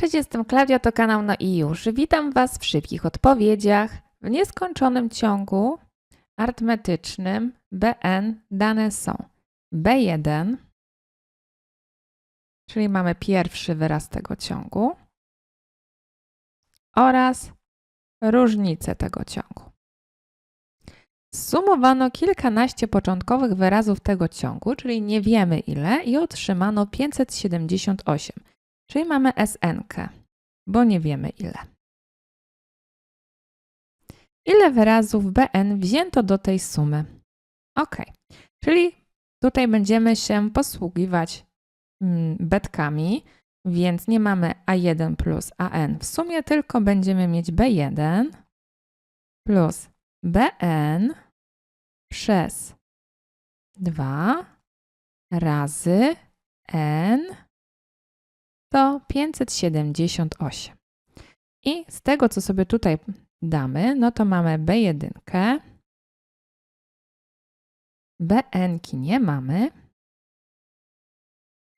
Cześć, jestem Klaudia, to kanał No i już. Witam Was w szybkich odpowiedziach. W nieskończonym ciągu arytmetycznym BN dane są B1, czyli mamy pierwszy wyraz tego ciągu, oraz różnicę tego ciągu. Zsumowano kilkanaście początkowych wyrazów tego ciągu, czyli nie wiemy ile, i otrzymano 578. Czyli mamy SN, bo nie wiemy ile. Ile wyrazów BN wzięto do tej sumy? Ok, czyli tutaj będziemy się posługiwać mm, betkami, więc nie mamy A1 plus AN w sumie, tylko będziemy mieć B1 plus BN przez 2 razy N to 578. I z tego, co sobie tutaj damy, no to mamy B1, BN nie mamy,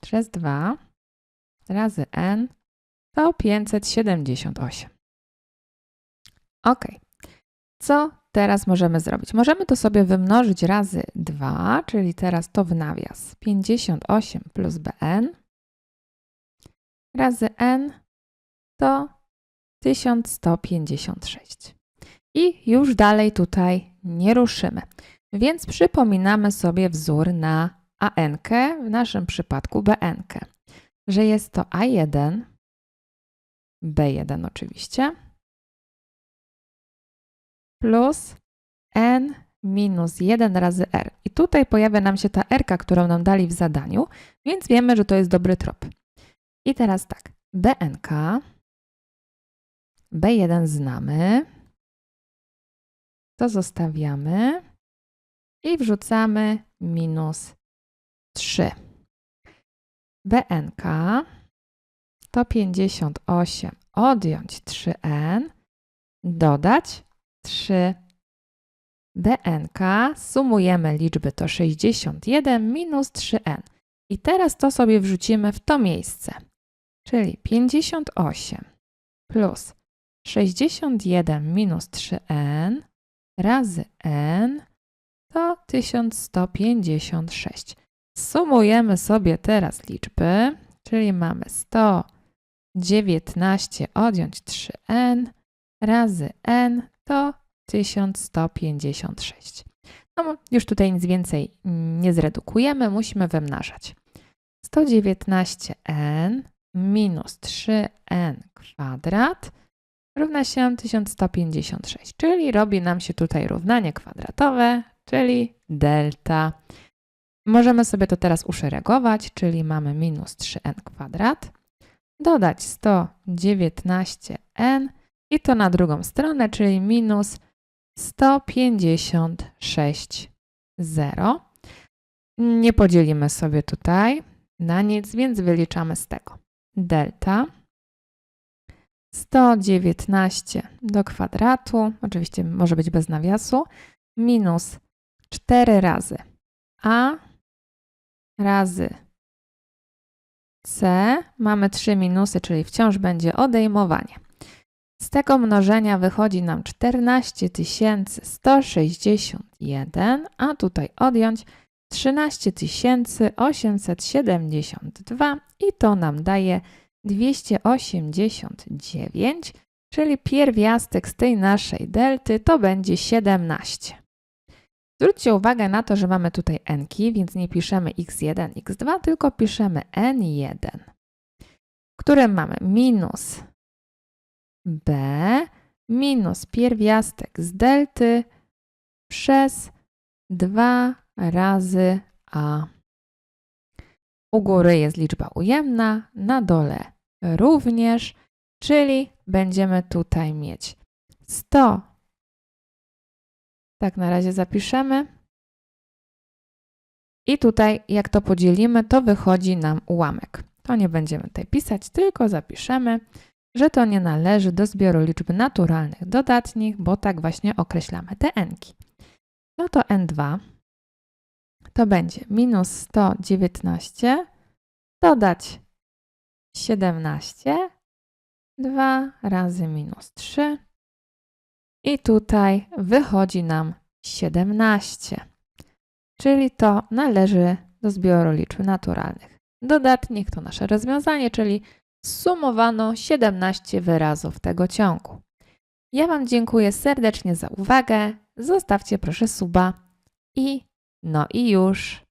przez 2 razy N to 578. Ok. Co teraz możemy zrobić? Możemy to sobie wymnożyć razy 2, czyli teraz to w nawias. 58 plus BN razy n to 1156. I już dalej tutaj nie ruszymy. Więc przypominamy sobie wzór na AN, w naszym przypadku BN, że jest to A1, B1 oczywiście, plus n minus 1 razy r. I tutaj pojawia nam się ta r, którą nam dali w zadaniu, więc wiemy, że to jest dobry trop. I teraz tak, BNK, B1 znamy, to zostawiamy i wrzucamy minus 3. BNK to 58 odjąć 3n, dodać 3 BNK, sumujemy liczby to 61 minus 3n. I teraz to sobie wrzucimy w to miejsce. Czyli 58 plus 61 minus 3n razy n to 1156. Sumujemy sobie teraz liczby, czyli mamy 119 odjąć 3n razy n to 1156. No, już tutaj nic więcej nie zredukujemy, musimy wymnażać. 119n minus 3n kwadrat równa się 1156, czyli robi nam się tutaj równanie kwadratowe, czyli delta. Możemy sobie to teraz uszeregować, czyli mamy minus 3n kwadrat, dodać 119n i to na drugą stronę, czyli minus 156 0. Nie podzielimy sobie tutaj na nic, więc wyliczamy z tego delta 119 do kwadratu, oczywiście może być bez nawiasu, minus 4 razy a razy c. Mamy 3 minusy, czyli wciąż będzie odejmowanie. Z tego mnożenia wychodzi nam 14 161, a tutaj odjąć 13 872 i to nam daje 289, czyli pierwiastek z tej naszej delty to będzie 17. Zwróćcie uwagę na to, że mamy tutaj n, więc nie piszemy x1, x2, tylko piszemy n1, w którym mamy minus b minus pierwiastek z delty przez 2 razy a. U góry jest liczba ujemna, na dole również, czyli będziemy tutaj mieć 100. Tak na razie zapiszemy. I tutaj, jak to podzielimy, to wychodzi nam ułamek. To nie będziemy tutaj pisać, tylko zapiszemy, że to nie należy do zbioru liczb naturalnych dodatnich, bo tak właśnie określamy te n-ki. No to n2 to będzie minus 119 dodać 17 2 razy minus 3. I tutaj wychodzi nam 17. Czyli to należy do zbioru liczb naturalnych. Dodatnik to nasze rozwiązanie, czyli zsumowano 17 wyrazów tego ciągu. Ja Wam dziękuję serdecznie za uwagę. Zostawcie proszę suba i no i już.